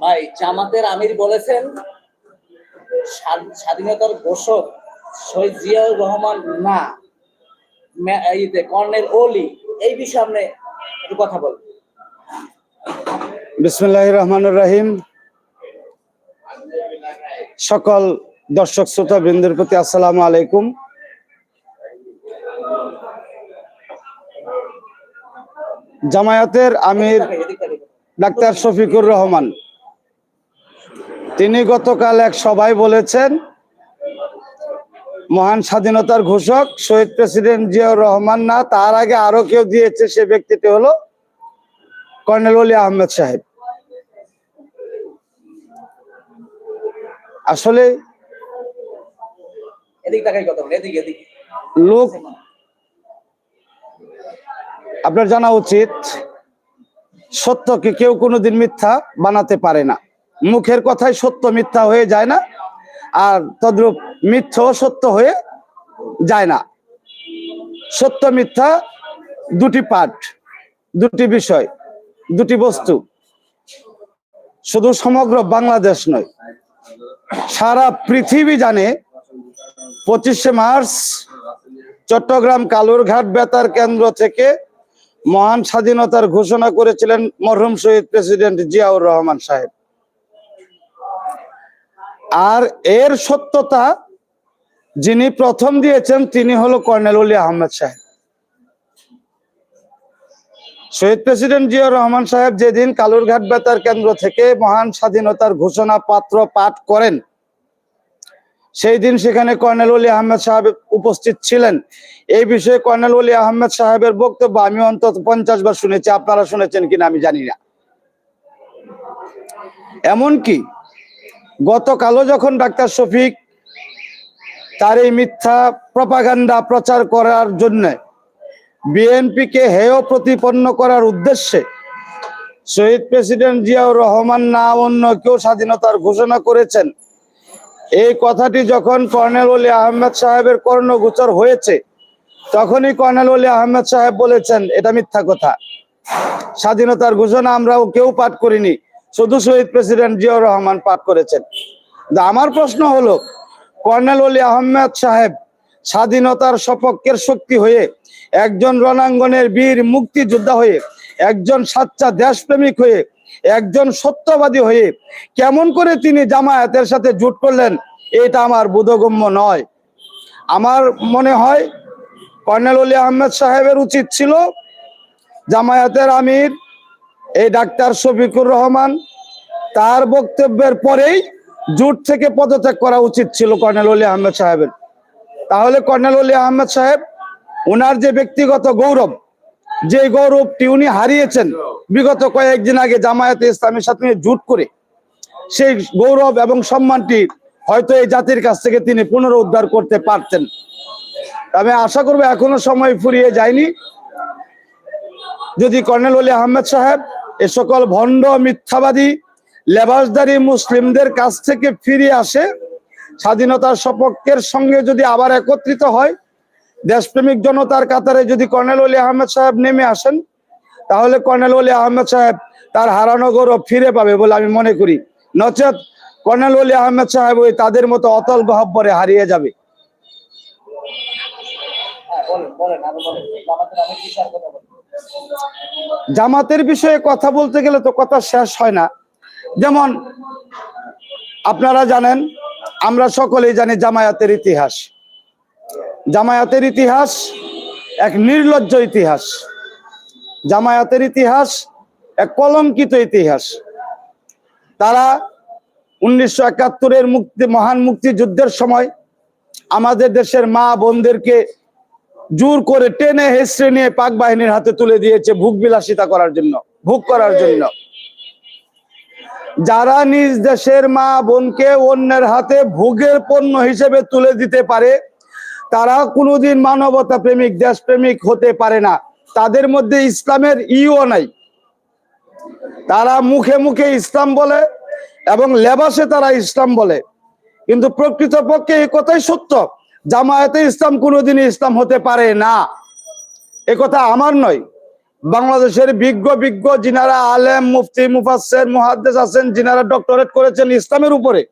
ভাই, জামাতের আমির বলেছেন স্বাধীনতার ঘোষক শহীদ জিয়াউর রহমান না। কর্নেল ওলি এই বিষয়ে আপনি একটু কথা বলুন। বিসমুল্লাহ রহমানুর রাহিম। সকল দর্শক শ্রোতা বৃন্দের প্রতি আসসালামু আলাইকুম। জামায়াতের আমির। ডাক্তার শফিকুর রহমান। তিনি গতকাল এক সভায় বলেছেন মহান স্বাধীনতার ঘোষক শহীদ প্রেসিডেন্ট জিয়াউর রহমান না তার আগে আরও কেউ দিয়েছে সে ব্যক্তিটি হলো কর্নেল অলি আহমেদ সাহেব। আসলে লোক আপনার জানা উচিত সত্যকে কেউ কোনোদিন মিথ্যা বানাতে পারে না। মুখের কথাই সত্য মিথ্যা হয়ে যায় না, আর তদ্রূপ মিথ্যাও সত্য হয়ে যায় না। সত্য মিথ্যা দুটি পাঠ, দুটি বিষয়, দুটি বস্তু। শুধু সমগ্র বাংলাদেশ নয়, সারা পৃথিবী জানে, পঁচিশে মার্চ চট্টগ্রাম কালুরঘাট বেতার কেন্দ্র থেকে মহান স্বাধীনতার ঘোষণা করেছিলেন মরহুম শহীদ প্রেসিডেন্ট জিয়াউর রহমান সাহেব। আর এর সত্যতা যিনি প্রথম দিয়েছেন, তিনি হলো কর্নেল অলি আহমেদ সাহেব। শহীদ প্রেসিডেন্ট জিয়াউর রহমান সাহেব যেদিন কালুরঘাট বেতার কেন্দ্র থেকে মহান স্বাধীনতার ঘোষণা পাত্র পাঠ করেন সেই দিন সেখানে কর্নেল অলি আহমেদ সাহেব উপস্থিত ছিলেন। এই বিষয়ে কর্নেল অলি আহমেদ সাহেবের বক্তব্য আমি অন্তত পঞ্চাশ বার শুনেছি, আপনারা শুনেছেন কিনা আমি জানি না। এমনকি গতকালও যখন ডাক্তার শফিক তার এই মিথ্যা প্রপাগান্ডা প্রচার করার জন্য বিএনপিকে হেয় প্রতিপন্ন করার উদ্দেশ্যে শহীদ প্রেসিডেন্ট জিয়াউর রহমান না অন্য কেউ স্বাধীনতার ঘোষণা করেছেন এই কথাটি যখন কর্নেল অলি আহমেদ সাহেবের কর্ণগোচর হয়েছে, তখনই কর্নেল অলি আহমেদ সাহেব বলেছেন, এটা মিথ্যা কথা। স্বাধীনতার ঘোষণা আমরাও কেউ পাঠ করিনি। শুধু শহীদ প্রেসিডেন্ট জিয়াউর রহমান পাঠ করেছেন। আমার প্রশ্ন হলো, কর্নেল অলি আহমেদ সাহেব স্বাধীনতার সপক্ষের শক্তি হয়ে, একজন রণাঙ্গনের বীর মুক্তিযোদ্ধা হয়ে, একজন সাচ্চা দেশপ্রেমিক হয়ে একজন সত্যবাদী হয়ে কেমন করে তিনি জামায়াতের সাথে জুট করলেন, এটা আমার বোধগম্য নয়। আমার মনে হয় কর্নেল অলি আহমেদ সাহেবের উচিত ছিল জামায়াতের আমির, এই ডাক্তার শফিকুর রহমান, তার বক্তব্যের পরেই জুট থেকে পদত্যাগ করা উচিত ছিল কর্নেল অলি আহমেদ সাহেবের। তাহলে কর্নেল অলি আহমেদ সাহেব ওনার যে ব্যক্তিগত গৌরব যে গৌরবটি উনি হারিয়েছেন বিগত কয়েকদিন আগে জামায়াতে ইসলামের সাথে জুট করে, সেই গৌরব এবং সম্মানটি হয়তো এই জাতির কাছ থেকে তিনি পুনরুদ্ধার করতে পারতেন। আমি আশা করব এখনও সময় ফুরিয়ে যায়নি। যদি কর্নেল অলি আহমেদ সাহেব এ সকল ভণ্ড, মিথ্যাবাদী, লেবাসদারি মুসলিমদের কাছ থেকে ফিরে আসে, স্বাধীনতার সপক্ষের সঙ্গে যদি আবার একত্রিত হয় দেশপ্রেমিক জনতার কাতারে যদি কর্নেল অলি আহমেদ সাহেব নেমে আসেন, তাহলে কর্নেল অলি আহমেদ সাহেব তার হারানো গৌরব ফিরে পাবে বলে আমি মনে করি। নচেত কর্নেল অলি আহমেদ সাহেব ওই তাদের মতো অতল গহব্বরে হারিয়ে যাবে। জামাতের বিষয়ে কথা বলতে গেলে তো কথা শেষ হয় না। যেমন আপনারা জানেন, আমরা সকলেই জানি জামায়াতের ইতিহাস। জামায়াতের ইতিহাস এক নির্লজ্জ ইতিহাস। জামায়াতের ইতিহাস এক কলঙ্কিত ইতিহাস। তারা উনিশশো একাত্তরের মুক্তি, মহান মুক্তিযুদ্ধের সময় আমাদের দেশের মা বোনদেরকে জোর করে টেনে হেসড়ে নিয়ে পাক বাহিনীর হাতে তুলে দিয়েছে ভোগ বিলাসিতা করার জন্য, ভোগ করার জন্য। যারা নিজ দেশের মা বোনকে অন্যের হাতে ভোগের পণ্য হিসেবে তুলে দিতে পারে তারা কোনোদিন মানবতা প্রেমিক, দেশপ্রেমিক হতে পারে না। তাদের মধ্যে ইসলামের ইও নাই। তারা মুখে মুখে ইসলাম বলে এবং লেবাসে তারা ইসলাম বলে। কিন্তু প্রকৃতপক্ষে এই কথাই সত্য, জামায়াতে ইসলাম কোনোদিনই ইসলাম হতে পারে না। এ কথা আমার নয়। বাংলাদেশের বিজ্ঞ বিজ্ঞ যিনারা আলেম, মুফতি, মুফাসসির, মুহাদ্দিস আছেন, যিনারা ডক্টরেট করেছেন ইসলামের উপরে,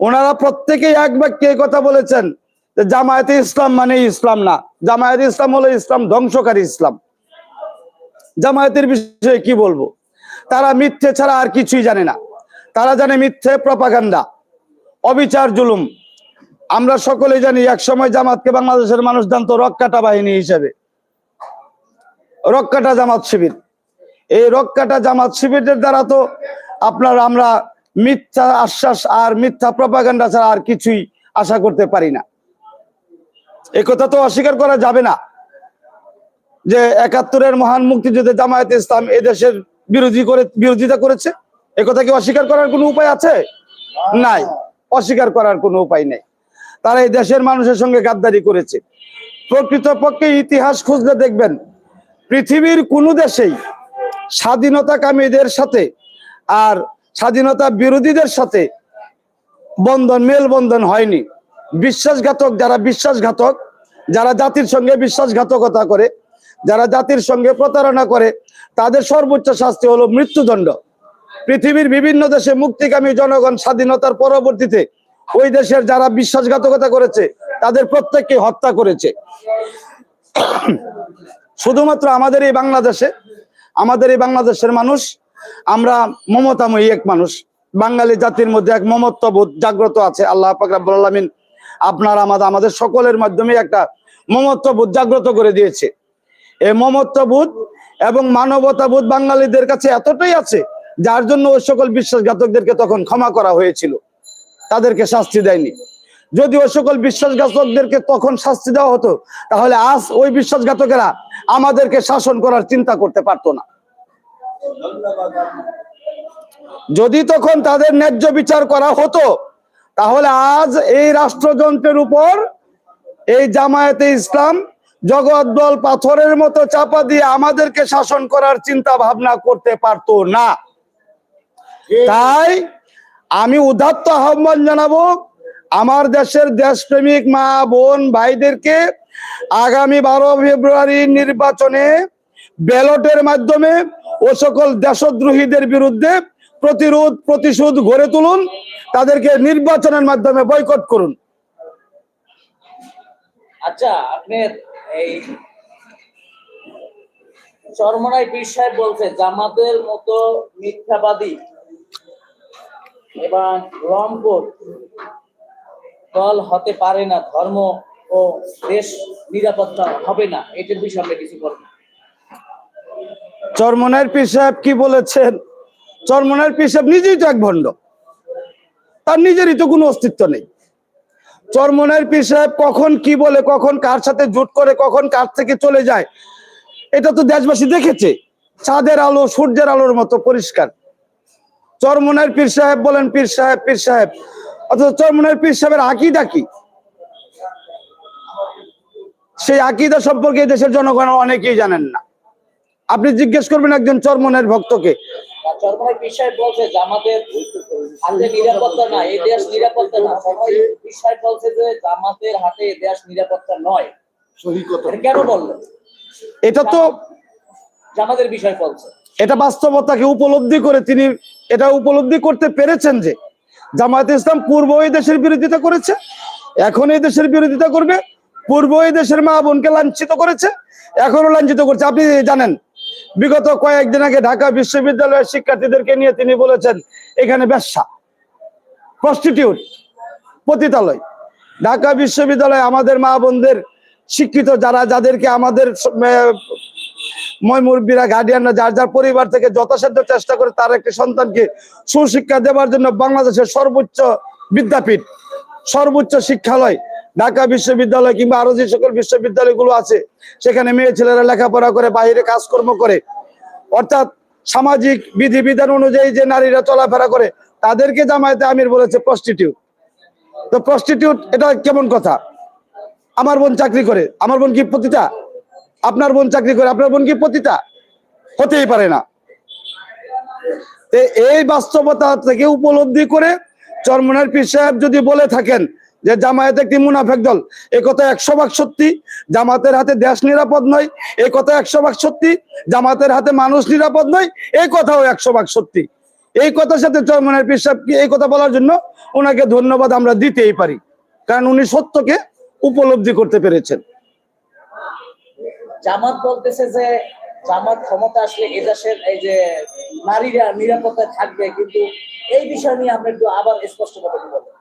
ওনারা প্রত্যেকেই এক বাক্যে কথা বলেছেন জামায়াতে ইসলাম মানে ইসলাম না। জামায়াতে ইসলাম হলো ইসলাম ধ্বংসকারী ইসলাম। জামায়াতের বিষয়ে কি বলব? তারা মিথ্যে ছাড়া আর কিছুই জানে না। তারা জানে মিথ্যে প্রপাগান্ডা, অবিচার, জুলুম। আমরা সকলেই জানি এক সময় জামাতকে বাংলাদেশের মানুষ জানতো রক্কাটা বাহিনী হিসেবে। রক্কাটা জামাত শিবির। এই রক্কাটা জামাত শিবিরের দ্বারা তো আপনার, আমরা মিথ্যা আশ্বাস আর মিথ্যা প্রপাগান্ডা ছাড়া আর কিছুই আশা করতে পারি না। এ কথা তো অস্বীকার করা যাবে না যে একাত্তরের মহান মুক্তিযুদ্ধে জামায়াত ইসলাম এই দেশের বিরোধী করে, বিরোধিতা করেছে। এ কথা কি অস্বীকার করার কোনো উপায় আছে? নাই। অস্বীকার করার কোনো উপায় নেই। তারা এই দেশের মানুষের সঙ্গে গাদ্দারি করেছে। প্রকৃতপক্ষে ইতিহাস খুঁজলে দেখবেন, পৃথিবীর কোনো দেশেই স্বাধীনতা কামীদের সাথে আর স্বাধীনতা বিরোধীদের সাথে বন্ধন, মেলবন্ধন হয়নি। বিশ্বাসঘাতক যারা বিশ্বাসঘাতক, যারা জাতির সঙ্গে বিশ্বাসঘাতকতা করে, যারা জাতির সঙ্গে প্রতারণা করে, তাদের সর্বোচ্চ শাস্তি হলো মৃত্যুদণ্ড। পৃথিবীর বিভিন্ন দেশে মুক্তিকামী জনগণ স্বাধীনতার পরবর্তীতে ওই দেশের যারা বিশ্বাসঘাতকতা করেছে, তাদের প্রত্যেককে হত্যা করেছে। শুধুমাত্র আমাদের এই বাংলাদেশে, আমাদের এই বাংলাদেশের মানুষ, আমরা মমতাময়ী এক মানুষ। বাঙালি জাতির মধ্যে এক মমত্ববোধ জাগ্রত আছে। আল্লাহ পাক আপনার আমাদের আমাদের সকলের মাধ্যমে একটা মমত্ববোধ জাগ্রত করে দিয়েছে। এই মমত্ববোধ এবং মানবতাবোধ বাঙালিদের কাছে এতটাই আছে, যার জন্য ওই সকল বিশ্বাসঘাতকদেরকে তখন ক্ষমা করা হয়েছিল। তাদেরকে শাস্তি দেয়নি। যদি ওই সকল বিশ্বাসঘাতকদেরকে তখন শাস্তি দেওয়া হতো, তাহলে আজ ওই বিশ্বাসঘাতকেরা আমাদেরকে শাসন করার চিন্তা করতে পারতো না। যদি তখন তাদের ন্যায্য বিচার করা হতো তাহলে আজ এই রাষ্ট্রযন্ত্রের উপর এই জামায়াতে ইসলাম জগদ্দল পাথরের মতো চাপা দিয়ে আমাদেরকে শাসন করার চিন্তা ভাবনা করতে পারতো না। তাই আমি উদাত্ত আহ্বান জানাব আমার দেশের দেশপ্রেমিক মা বোন ভাইদেরকে আগামী বারো ফেব্রুয়ারি নির্বাচনে ব্যালটের মাধ্যমে ও সকল দেশদ্রোহীদের বিরুদ্ধে প্রতিরোধ প্রতিশোধ গড়ে তুলুন। তাদেরকে নির্বাচনের মাধ্যমে বয়কট করুন। আচ্ছা আপনার এই চরমনাই পীর সাহেব বলছে জামাতের মতো মিথ্যাবাদী এবং রংপুর দল হতে পারে না ধর্ম ও দেশ নিরাপত্তা হবে না এটার বিষয়ে আমরা কিছু করব চরমনের পীর সাহেব কি বলেছেন? চরমনের পীর সাহেব নিজেই তো এক ভণ্ড। তার নিজেরই তো কোনো অস্তিত্ব নেই। চরমনের পীর সাহেব কখন কি বলে, কখন কার সাথে জোট করে, কখন কার থেকে চলে যায়, এটা তো দেশবাসী দেখেছে। চাঁদের আলো, সূর্যের আলোর মতো পরিষ্কার। চরমনের পীর সাহেব বলেন, পীর সাহেব পীর সাহেব, অথচ চরমনের পীর সাহেবের আকিদা কি? সেই আকিদা সম্পর্কে দেশের জনগণ অনেকেই জানেন না। আপনি জিজ্ঞেস করবেন একজন চরমনের ভক্তকে পীর সাহেব বলছে জামাতের হাতে নিরাপত্তা না এই দেশ নিরাপত্তা না। সাহেব বলছে যে জামাতের হাতে এই দেশ নিরাপত্তা নয়। কেন বলল? এটা তো জামাতের বিষয় বলছে। এটা বাস্তবতাকে উপলব্ধি করে তিনি এটা উপলব্ধি করতে পেরেছেন যে জামায়াতে ইসলাম পূর্ব এই দেশের বিরোধিতা করেছে এখন এই দেশের বিরোধিতা করবে পূর্ব এই দেশের মা বোনকে লাঞ্ছিত করেছে এখনও লাঞ্ছিত করছে। আপনি জানেন বিগত কয়েকদিন আগে ঢাকা বিশ্ববিদ্যালয়ের শিক্ষার্থীদেরকে নিয়ে তিনি বলেছেন এখানে ব্যবসা প্রস্টিটিউট পতিতালয়। ঢাকা বিশ্ববিদ্যালয়ে আমাদের মা বোনদের শিক্ষিত যারা যাদেরকে আমাদের আহ, ময়মুরব্বীরা গার্ডিয়ানরা যার যার পরিবার থেকে যথাসাধ্য চেষ্টা করে তার একটি সন্তানকে সুশিক্ষা দেওয়ার জন্য বাংলাদেশের সর্বোচ্চ বিদ্যাপীঠ সর্বোচ্চ শিক্ষালয় ঢাকা বিশ্ববিদ্যালয় কিংবা আরও যে সকল বিশ্ববিদ্যালয়গুলো আছে, সেখানে মেয়ে ছেলেরা লেখাপড়া করে, বাইরে কাজকর্ম করে। অর্থাৎ সামাজিক বিধিবিধান অনুযায়ী যে নারীরা চলাফেরা করে, তাদেরকে জামায়াতে আমির বলেছে প্রস্টিটিউট তো প্রস্টিটিউট এটা কেমন কথা? আমার বোন চাকরি করে, আমার বোন কি পতিতা? আপনার বোন চাকরি করে, আপনার বোন কি পতিতা? হতেই পারে না। এই বাস্তবতা থেকে উপলব্ধি করে চরমনের পীর সাহেব যদি বলে থাকেন যে জামায়াত একটি মুনাফেক দল, এ কথা একশো ভাগ সত্যি, জামাতের হাতে দেশ নিরাপদ নয়, এ কথা একশো ভাগ সত্যি, জামাতের হাতে মানুষ নিরাপদ নয় এই কথাও একশো ভাগ সত্যি। এই কথার সাথে চরমনের পিসাব কি এই কথা বলার জন্য ওনাকে ধন্যবাদ আমরা দিতেই পারি, কারণ উনি সত্যকে উপলব্ধি করতে পেরেছেন। জামাত বলতেছে যে, জামাত ক্ষমতা আসলে এদেশের এই যে নারীরা নিরাপত্তায় থাকবে, কিন্তু এই বিষয় নিয়ে আপনি একটু আবার স্পষ্ট করে বলবেন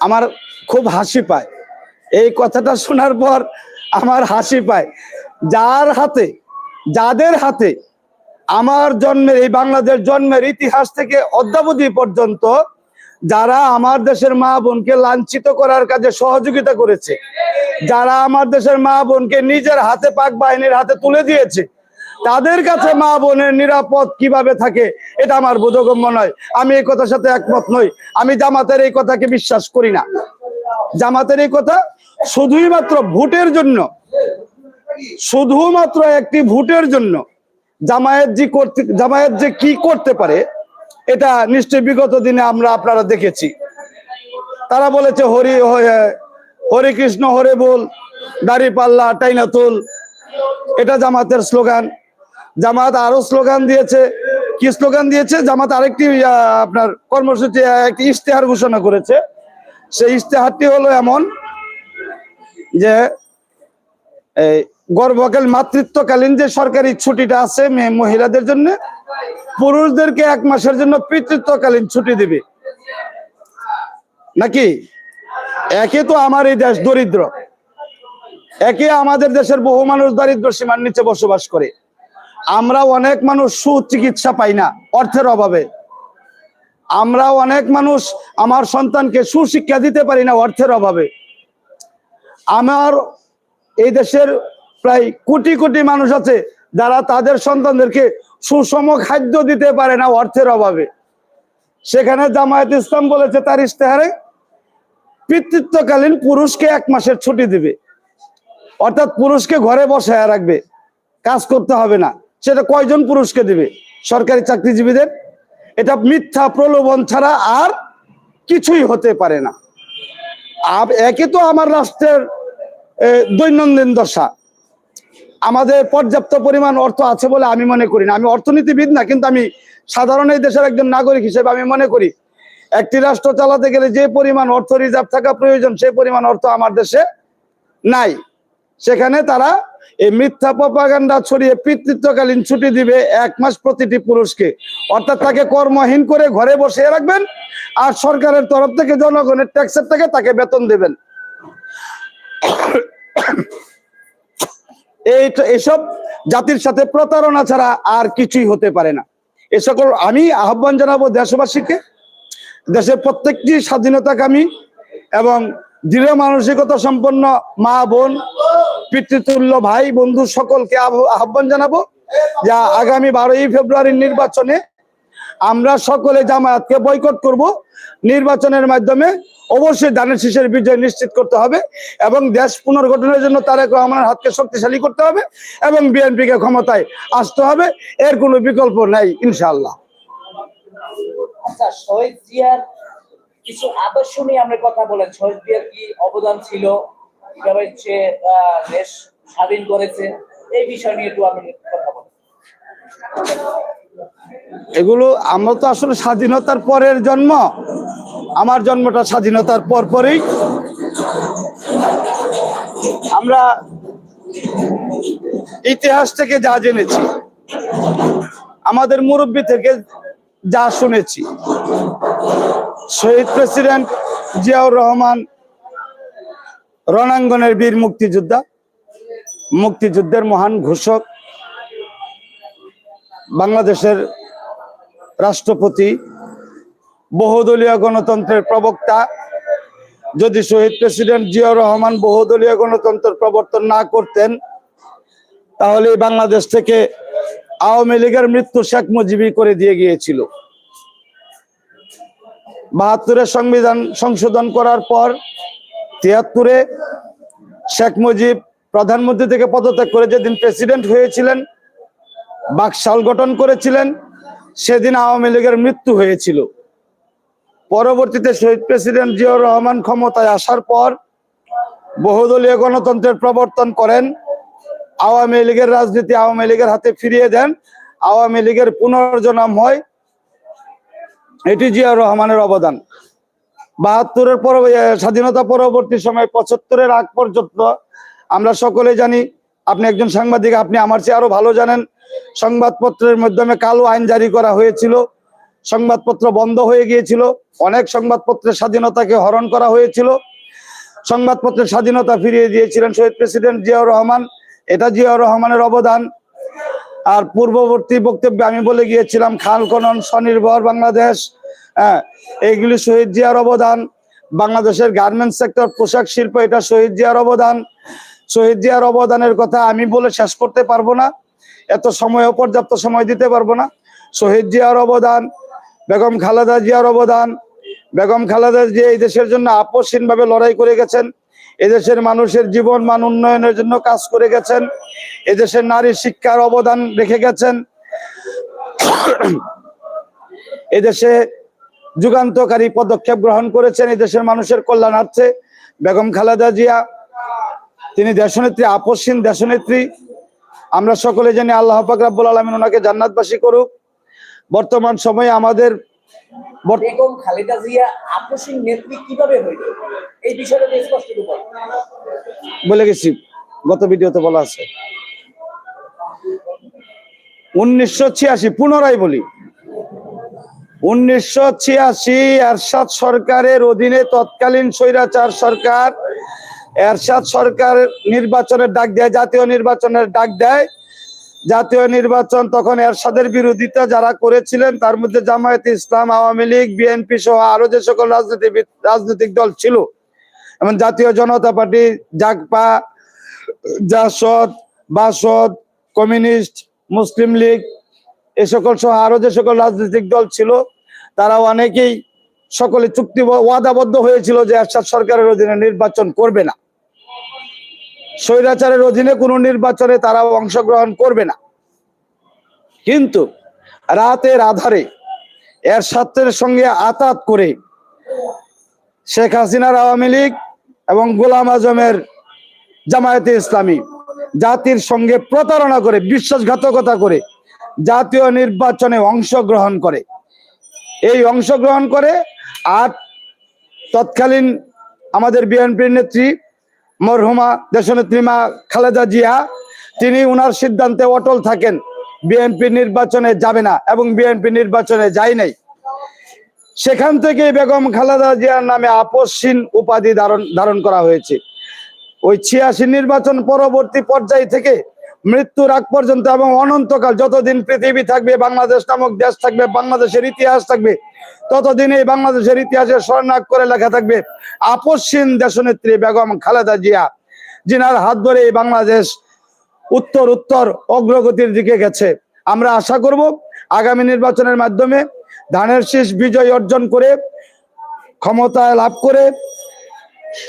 আমার খুব হাসি পায়। এই কথাটা শোনার পর আমার হাসি পায়। যার হাতে, যাদের হাতে আমার জন্মের, এই বাংলাদেশ জন্মের ইতিহাস থেকে অদ্যাবধি পর্যন্ত যারা আমার দেশের মা বোনকে লাঞ্ছিত করার কাজে সহযোগিতা করেছে, যারা আমার দেশের মা বোনকে নিজের হাতে পাক বাহিনীর হাতে তুলে দিয়েছে তাদের কাছে মা বোনের নিরাপদ কীভাবে থাকে, এটা আমার বোধগম্য নয়। আমি এই কথার সাথে একমত নই। আমি জামাতের এই কথাকে বিশ্বাস করি না। জামাতের এই কথা শুধুই মাত্র ভোটের জন্য, শুধুমাত্র একটি ভোটের জন্য জামায়াত জি করতে, জামায়াত যে কি করতে পারে, এটা নিশ্চয় বিগত দিনে আমরা আপনারা দেখেছি। তারা বলেছে হরি, হরে কৃষ্ণ, হরে বল, দাড়ি পাল্লা, টাইনা তুল। এটা জামাতের স্লোগান। জামাত আরও স্লোগান দিয়েছে। কি স্লোগান দিয়েছে? জামাত আরেকটি আপনার কর্মসূচি একটি ইশতেহার ঘোষণা করেছে। সেই ইশতেহারটি হলো এমন যে, এই গর্ভকাল মাতৃত্বকালীন যে সরকারি ছুটিটা আছে মেয়ে মহিলাদের জন্য, পুরুষদেরকে এক মাসের জন্য পিতৃত্বকালীন ছুটি দিবে। নাকি? একে তো আমার এই দেশ, দরিদ্র। একে আমাদের দেশের বহু মানুষ দারিদ্র সীমার নিচে বসবাস করে। আমরা অনেক মানুষ সুচিকিৎসা পাই না অর্থের অভাবে। আমরা অনেক মানুষ আমার সন্তানকে সুশিক্ষা দিতে পারি না অর্থের অভাবে। আমার এই দেশের প্রায় কোটি কোটি মানুষ আছে যারা তাদের সন্তানদেরকে সুষম খাদ্য দিতে পারে না অর্থের অভাবে। সেখানে জামায়াত ইসলাম বলেছে তার ইশতেহারে, পিতৃত্বকালীন পুরুষকে এক মাসের ছুটি দিবে। অর্থাৎ পুরুষকে ঘরে বসায় রাখবে। কাজ করতে হবে না। সেটা কয়জন পুরুষকে দিবে? সরকারি চাকরিজীবীদের? এটা মিথ্যা প্রলোভন ছাড়া আর কিছুই হতে পারে না। একে তো আমার রাষ্ট্রের দৈনন্দিন দশা। আমাদের পর্যাপ্ত পরিমাণ অর্থ আছে বলে আমি মনে করি না। আমি অর্থনীতিবিদ না, কিন্তু আমি সাধারণ এই দেশের একজন নাগরিক হিসেবে আমি মনে করি, একটি রাষ্ট্র চালাতে গেলে যে পরিমাণ অর্থ রিজার্ভ থাকা প্রয়োজন, সেই পরিমাণ অর্থ আমার দেশে নাই। সেখানে তারা এই মিথ্যা প্রপাগান্ডা ছড়িয়ে পিতৃত্বকালীন ছুটি দিবে এক মাস প্রতিটি পুরুষকে। অর্থাৎ তাকে কর্মহীন করে ঘরে বসিয়ে রাখবেন আর সরকারের তরফ থেকে জনগণের ট্যাক্সের থেকে তাকে বেতন দেবেন। এই এসব জাতির সাথে প্রতারণা ছাড়া আর কিছুই হতে পারে না। এ সকল আমি আহ্বান জানাব দেশবাসীকে। দেশের প্রত্যেকটি স্বাধীনতাকামী এবং দৃঢ় মানসিকতা সম্পন্ন মা বোন পিতৃতুল্য ভাই বন্ধু সকলকে আহ্ব- আহ্বান জানাব যা আগামী বারোই ফেব্রুয়ারির নির্বাচনে আমরা সকলে জামায়াতকে বয়কট করব। নির্বাচনের মাধ্যমে অবশ্যই ধানের শীষের বিজয় নিশ্চিত করতে হবে এবং দেশ পুনর্গঠনের জন্য তারেক রহমানের হাতকে শক্তিশালী করতে হবে এবং বিএনপিকে ক্ষমতায় আসতে হবে। এর কোনো বিকল্প নাই ইনশাল্লাহ আচ্ছা শহীদ জিয়ার কিছু আদর্শ নিয়ে আমরা কথা বলেন। শহীদ জিয়ার কি অবদান ছিল? কীভাবে সে দেশ স্বাধীন করেছে, এই বিষয় নিয়ে একটু আমি কথা বলি এগুলো আমরা তো আসলে স্বাধীনতার পরের জন্ম। আমার জন্মটা স্বাধীনতার পর পরেই। আমরা ইতিহাস থেকে যা জেনেছি, আমাদের মুরব্বী থেকে যা শুনেছি, শহীদ প্রেসিডেন্ট জিয়াউর রহমান রণাঙ্গনের বীর মুক্তিযোদ্ধা, মুক্তিযুদ্ধের মহান ঘোষক, বাংলাদেশের রাষ্ট্রপতি, বহুদলীয় গণতন্ত্রের প্রবক্তা, যদি শহীদ প্রেসিডেন্ট জিয়াউর রহমান বহুদলীয় গণতন্ত্রের প্রবর্তন না করতেন, তাহলে বাংলাদেশ থেকে আওয়ামী লীগের মৃত্যু শেখ মুজিবই করে দিয়ে গিয়েছিল। বাহাত্তরের সংবিধান সংশোধন করার পর তিয়াত্তরে শেখ মুজিব প্রধানমন্ত্রী থেকে পদত্যাগ করে যেদিন প্রেসিডেন্ট হয়েছিলেন বাকশাল গঠন করেছিলেন, সেদিন আওয়ামী লীগের মৃত্যু হয়েছিল। পরবর্তীতে শহীদ প্রেসিডেন্ট জিয়াউর রহমান ক্ষমতায় আসার পর বহুদলীয় গণতন্ত্রের প্রবর্তন করেন, আওয়ামী লীগের রাজনীতি আওয়ামী লীগের হাতে ফিরিয়ে দেন, আওয়ামী লীগের পুনর্জন্ম হয় এটি জিয়াউর রহমানের অবদান। বাহাত্তরের পর স্বাধীনতা পরবর্তী সময় পঁচাত্তরের আগ পর্যন্ত আমরা সকলে জানি, আপনি একজন সাংবাদিক, আপনি আমার চেয়ে আরও ভালো জানেন। সংবাদপত্রের মাধ্যমে কালো আইন জারি করা হয়েছিল, সংবাদপত্র বন্ধ হয়ে গিয়েছিল, অনেক সংবাদপত্রের স্বাধীনতাকে হরণ করা হয়েছিল। সংবাদপত্রের স্বাধীনতা ফিরিয়ে দিয়েছিলেন শহীদ প্রেসিডেন্ট জিয়াউর রহমান, এটা জিয়াউর রহমানের অবদান। আর পূর্ববর্তী বক্তব্যে আমি বলে গিয়েছিলাম, খাল খনন স্বনির্ভর বাংলাদেশ হ্যাঁ এইগুলি শহীদ জিয়ার অবদান। বাংলাদেশের গার্মেন্টস সেক্টর পোশাক শিল্প, এটা শহীদ জিয়ার অবদান। শহীদ জিয়ার অবদানের কথা আমি বলে শেষ করতে পারব না। এত সময় পর্যাপ্ত সময় দিতে পারব না। শহীদ জিয়ার অবদান, বেগম খালেদা জিয়ার অবদান। বেগম খালেদা জিয়া এই দেশের জন্য আপসহীন ভাবে লড়াই করে গেছেন। এদেশের মানুষের জীবন মান উন্নয়নের জন্য কাজ করে গেছেন। এদেশের নারী শিক্ষার অবদান রেখে গেছেন। এদেশে যুগান্তকারী পদক্ষেপ গ্রহণ করেছেন। এই দেশের মানুষের কল্যাণার্থে বেগম খালেদা জিয়া তিনি দেশনেত্রী আপসহীন দেশনেত্রী। আমরা সকলে জানি আল্লাহ পাক রাব্বুল আলামিন ওনাকে জান্নাতবাসী করুক। বর্তমান সময়ে আমাদের বেগম খালেদা জিয়া আপসীন নেত্রী কীভাবে হইল? এই বিষয়টা স্পষ্ট করে বলে গেছি। গত ভিডিওতে বলা আছে। উনিশশো ছিয়াশি পুনরায় বলি। উনিশশো ছিয়াশি এরশাদ সরকারের অধীনে তৎকালীন স্বৈরাচার সরকার এরশাদ সরকার নির্বাচনের ডাক দেয়, জাতীয় নির্বাচনের ডাক দেয়। জাতীয় নির্বাচন তখন এরশাদের বিরোধিতা যারা করেছিলেন, তার মধ্যে জামায়াত ইসলাম, আওয়ামী লীগ, বিএনপি সহ আরও যে সকল রাজনীতিবিদ, রাজনৈতিক দল ছিল, যেমন Jatiya Janata party, Jagpa, Jasad, Basad, communist, Muslim League এ সকল সহ আরও যে সকল রাজনৈতিক দল ছিল তারা অনেকেই সকলে চুক্তি ওয়াদাবদ্ধ হয়েছিল যে এরশাদ সরকারের অধীনে নির্বাচন করবে না। স্বৈরাচারের অধীনে কোনো নির্বাচনে তারা অংশগ্রহণ করবে না। কিন্তু রাতের আধারে এর সাথের সঙ্গে আতাত করে শেখ হাসিনার আওয়ামী লীগ এবং গোলাম আজমের জামায়াতে ইসলামী জাতির সঙ্গে প্রতারণা করে, বিশ্বাসঘাতকতা করে জাতীয় নির্বাচনে অংশগ্রহণ করে। এই অংশগ্রহণ করে আর তৎকালীন আমাদের বিএনপির নেত্রী, মরহুমা দেশনেত্রী মা খালেদা জিয়া, তিনি উনার সিদ্ধান্তে অটল থাকেন, বিএনপি নির্বাচনে যাবে না এবং বিএনপি নির্বাচনে যায় নাই। সেখান থেকে বেগম খালেদা জিয়ার নামে আপসহীন উপাধি ধারণ ধারণ করা হয়েছে। ওই ছিয়াশি নির্বাচন পরবর্তী পর্যায় থেকে মৃত্যুর আগ পর্যন্ত এবং অনন্তকাল যতদিন পৃথিবী থাকবে, বাংলাদেশ নামক দেশ থাকবে, বাংলাদেশের ইতিহাস থাকবে, ততদিন এই বাংলাদেশের ইতিহাসে স্বর্ণাক করে লেখা থাকবে আপসহীন দেশনেত্রী বেগম খালেদা জিয়া, যিনার হাত ধরে এই বাংলাদেশ উত্তর উত্তর অগ্রগতির দিকে গেছে। আমরা আশা করব আগামী নির্বাচনের মাধ্যমে ধানের শীষ বিজয় অর্জন করে, ক্ষমতায় লাভ করে,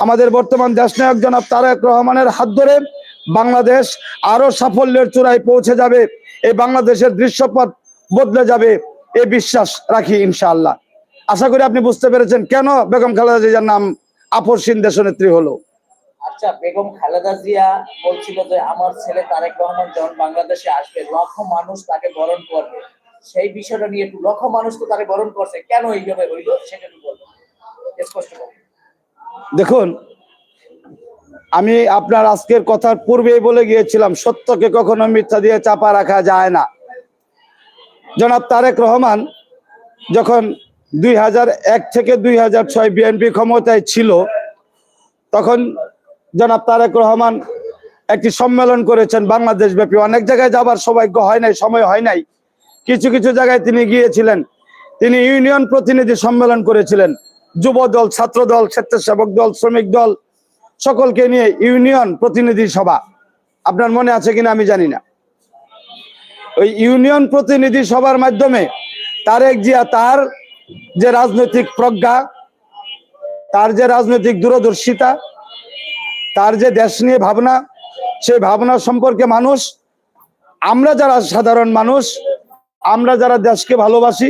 আমাদের বর্তমান দেশ নায়ক জনাব তারেক রহমানের হাত ধরে বাংলাদেশ আরও সাফল্যের চূড়ায় পৌঁছে যাবে এই বাংলাদেশের দৃশ্যপথ বদলে যাবে এই বিশ্বাস রাখি ইনশাআল্লাহ। আশা করি আপনি বুঝতে পেরেছেন কেন বেগম খালেদা জিয়ার নাম আপসীন দেশনেত্রী হলো। আচ্ছা বেগম খালেদা জিয়া বলছিল যে আমার ছেলে তারেক রহমান যখন বাংলাদেশে আসবে লক্ষ মানুষ তাকে বরণ করবে। সেই বিষয়টা নিয়ে একটু লক্ষ মানুষ তো তাকে বরণ করছে। কেন এইভাবে হইল? সেটা একটু বলব স্পষ্ট দেখুন আমি আপনার আজকের কথার পূর্বেই বলে গিয়েছিলাম, সত্যকে কখনো মিথ্যা দিয়ে চাপা রাখা যায় না। জনাব তারেক রহমান যখন দুই থেকে দুই হাজার ছয় বিএনপি ক্ষমতায় ছিল, তখন জনাব তারেক রহমান একটি সম্মেলন করেছেন বাংলাদেশ ব্যাপী অনেক জায়গায় যাবার সৌভাগ্য হয় নাই, সময় হয় নাই। কিছু কিছু জায়গায় তিনি গিয়েছিলেন। তিনি ইউনিয়ন প্রতিনিধি সম্মেলন করেছিলেন। যুব দল, ছাত্র দল, স্বেচ্ছাসেবক দল, শ্রমিক দল সকলকে নিয়ে ইউনিয়ন প্রতিনিধি সভা। আপনার মনে আছে কিনা আমি জানি না। ওই ইউনিয়ন প্রতিনিধি সভার মাধ্যমে তারেক জিয়া তার যে রাজনৈতিক প্রজ্ঞা, তার যে রাজনৈতিক দূরদর্শিতা, তার যে দেশ নিয়ে ভাবনা, সেই ভাবনা সম্পর্কে মানুষ, আমরা যারা সাধারণ মানুষ, আমরা যারা দেশকে ভালোবাসি,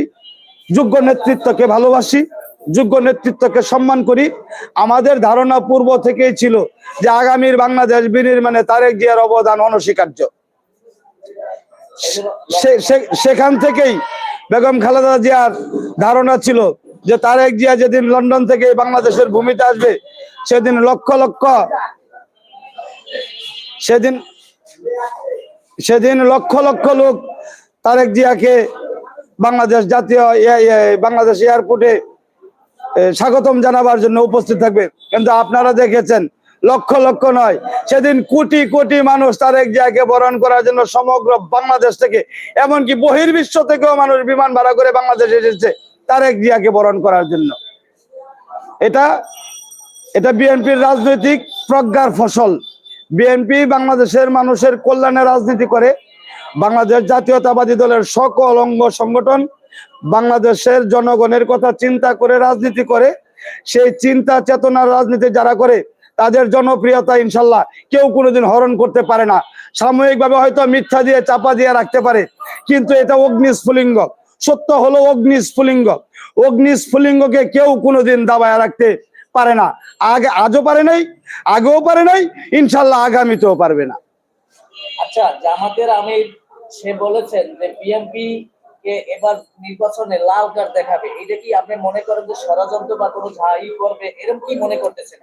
যোগ্য নেতৃত্বকে ভালোবাসি যোগ্য নেতৃত্বকে সম্মান করি। আমাদের ধারণা পূর্ব থেকেই ছিল যে আগামীর বাংলাদেশ বিনির্মাণে তারেক জিয়ার অবদান অনস্বীকার্য। সেখান থেকেই বেগম খালেদা জিয়ার ধারণা ছিল যে তারেক জিয়া যেদিন লন্ডন থেকে বাংলাদেশের ভূমিতে আসবে, সেদিন লক্ষ লক্ষ, সেদিন সেদিন লক্ষ লক্ষ লোক তারেক জিয়াকে বাংলাদেশ জাতীয় বাংলাদেশ এয়ারপোর্টে স্বাগতম জানাবার জন্য উপস্থিত থাকবে। কিন্তু আপনারা দেখেছেন, লক্ষ লক্ষ নয়, সেদিন কোটি কোটি মানুষ তারেক জিয়াকে বরণ করার জন্য সমগ্র বাংলাদেশ থেকে, এমনকি বহির্বিশ্ব থেকেও মানুষ বিমান ভাড়া করে বাংলাদেশে এসেছে তারেক জিয়াকে বরণ করার জন্য। এটা এটা বিএনপির রাজনৈতিক প্রজ্ঞার ফসল। বিএনপি বাংলাদেশের মানুষের কল্যাণে রাজনীতি করে, বাংলাদেশ জাতীয়তাবাদী দলের সকল অঙ্গ সংগঠন বাংলাদেশের জনগণের কথা চিন্তা করে রাজনীতি করে, সেই চিন্তা, চেতনার রাজনীতি যারা করে, তাদের জনপ্রিয়তা ইনশাল্লাহ কেউ কোনোদিন হরণ করতে পারে না। সাময়িকভাবে হয়তো মিথ্যা দিয়ে, চাপা দিয়ে রাখতে পারে, কিন্তু এটা অগ্নিস্ফুলিঙ্গ। সত্য হলো অগ্নিস্ফুলিঙ্গ। অগ্নিস্ফুলিঙ্গকে কেউ কোনোদিন দাবায় রাখতে পারে না। আগে, আজও পারে নাই, আগেও পারে নাই, ইনশাল্লাহ আগামীতেও পারবে না। আচ্ছা জামাতের আমির সে বলেছেন যে বিএনপি কে এবার নির্বাচনে লাল কার্ড দেখাবে এটা কি আপনি মনে করেন যে ষড়যন্ত্র বা কোনো ঝাই করবে এরকম কি মনে করতেছেন?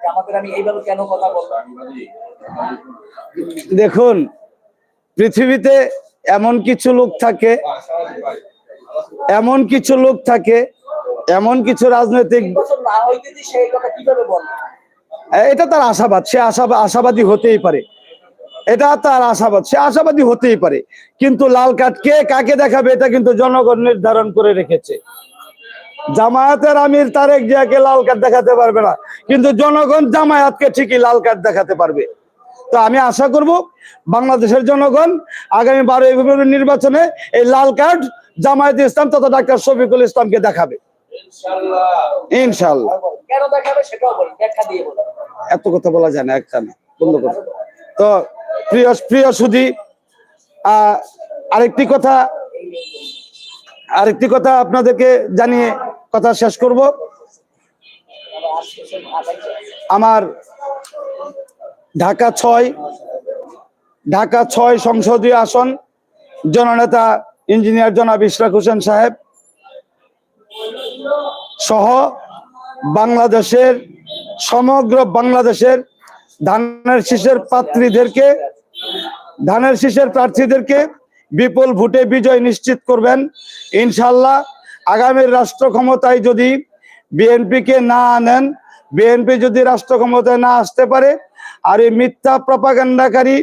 জামাতের আমি এইভাবে কেন কথা বললাম দেখুন পৃথিবীতে এমন কিছু লোক থাকে এমন কিছু লোক থাকে এমন কিছু রাজনৈতিক এটা তার আশাবাদ সে আশা আশাবাদী হতেই পারে। এটা তার আশাবাদ। সে আশাবাদী হতেই পারে। কিন্তু লাল কার্ড কে কাকে দেখাবে এটা কিন্তু জনগণ নির্ধারণ করে রেখেছে। জামায়াতের আমির তারেক জিয়াকে লাল কার্ড দেখাতে পারবে না। কিন্তু জনগণ জামায়াতকে ঠিকই লাল কার্ড দেখাতে পারবে। তো আমি আশা করব বাংলাদেশের জনগণ আগামী বারোই ফেব্রুয়ারি নির্বাচনে এই লাল কার্ড জামায়াত ইসলাম তথা ডাক্তার শফিকুল ইসলামকে দেখাবে। ইনশাল্লাহ কেন দেখাবে সেটাও বলি ব্যাখ্যা দিয়ে বলি এত কথা বলা যায় না একখানে বন্ধ করো। তো প্রিয় প্রিয় সুধি আরেকটি কথা আরেকটি কথা আপনাদেরকে জানিয়ে কথা শেষ করব। আমার ঢাকা ছয় ঢাকা ছয় সংসদীয় আসন, জননেতা ইঞ্জিনিয়ার জনাব ইশরাক হোসেন সাহেব সহ বাংলাদেশের, সমগ্র বাংলাদেশের ধানের শীষের প্রার্থীদেরকে, ধানের শীষের প্রার্থীদেরকে বিপুল ভোটে বিজয় নিশ্চিত করবেন। ইনশাল্লাহ আগামীর রাষ্ট্র ক্ষমতায় যদি বিএনপিকে না আনেন, বিএনপি যদি রাষ্ট্র ক্ষমতায় না আসতে পারে, আর এই মিথ্যা প্রপাগান্ডাকারী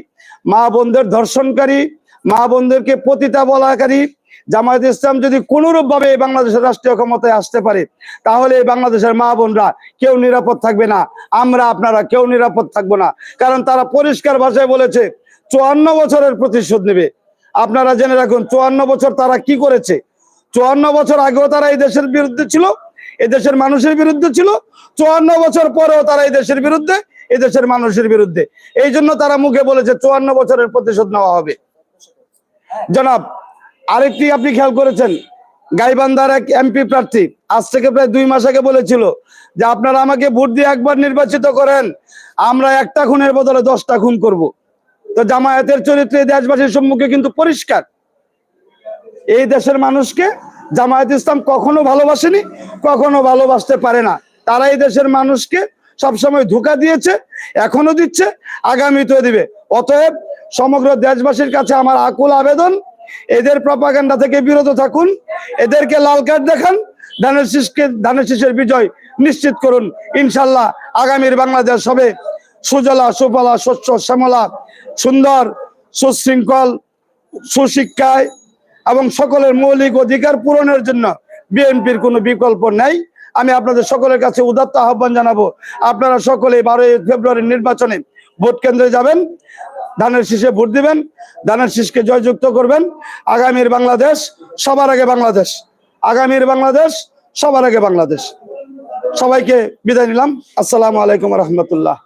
মা বোনদের ধর্ষণকারী, মা বোনদেরকে পতিতা বলাকারী জামায়াত ইসলাম যদি কোনরূপ ভাবে বাংলাদেশের রাষ্ট্রীয় ক্ষমতায় আসতে পারে, তাহলে বাংলাদেশের মা বোনরা কেউ নিরাপদ থাকবে না। আমরা আপনারা কেউ নিরাপদ থাকব না। কারণ তারা পরিষ্কার ভাষায় বলেছে, চুয়ান্ন বছরের প্রতিশোধ নেবে। আপনারা জেনে রাখুন, চুয়ান্ন বছর তারা কি করেছে? চুয়ান্ন বছর আগেও তারা এই দেশের বিরুদ্ধে ছিল এই দেশের মানুষের বিরুদ্ধে ছিল। চুয়ান্ন বছর পরেও তারা এই দেশের বিরুদ্ধে এই দেশের মানুষের বিরুদ্ধে। এই জন্য তারা মুখে বলেছে, চুয়ান্ন বছরের প্রতিশোধ নেওয়া হবে। জনাব আরেকটি আপনি খেয়াল করেছেন, গাইবান্ধার এক এমপি প্রার্থী আজ থেকে প্রায় দুই মাস আগে বলেছিল যে আপনারা আমাকে ভোট দিয়ে একবার নির্বাচিত করেন, আমরা একটা খুনের বদলে দশটা খুন করব। তো জামায়াতের চরিত্রে দেশবাসীর সম্মুখে কিন্তু পরিষ্কার। এই দেশের মানুষকে জামায়াত ইসলাম কখনো ভালোবাসেনি, কখনো ভালোবাসতে পারে না। তারা এই দেশের মানুষকে সবসময় ধোকা দিয়েছে এখনও দিচ্ছে, আগামীতেও দিবে। অতএব সমগ্র দেশবাসীর কাছে আমার আকুল আবেদন এদের প্রপাগান্ডা থেকে বিরত থাকুন, এদেরকে লাল কার্ড দেখান, ধানের শীষকে, ধানের শীষের বিজয় নিশ্চিত করুন। ইনশাল্লাহ আগামীর বাংলাদেশ হবে সুজলা, সুফলা শস্য শ্যামলা, সুন্দর, সুশৃঙ্খল, সুশিক্ষায় এবং সকলের মৌলিক অধিকার পূরণের জন্য বিএনপির কোনো বিকল্প নেই। আমি আপনাদের সকলের কাছে উদাত্ত আহ্বান জানাব, আপনারা সকলে বারোই ফেব্রুয়ারি নির্বাচনে ভোট কেন্দ্রে যাবেন। ধানের শীষে ভোট দিবেন ধানের শীষকে জয়যুক্ত করবেন। আগামীর বাংলাদেশ সবার আগে বাংলাদেশ। আগামীর বাংলাদেশ সবার আগে বাংলাদেশ। সবাইকে বিদায় নিলাম। আসসালামু আলাইকুম রহমতুল্লাহ।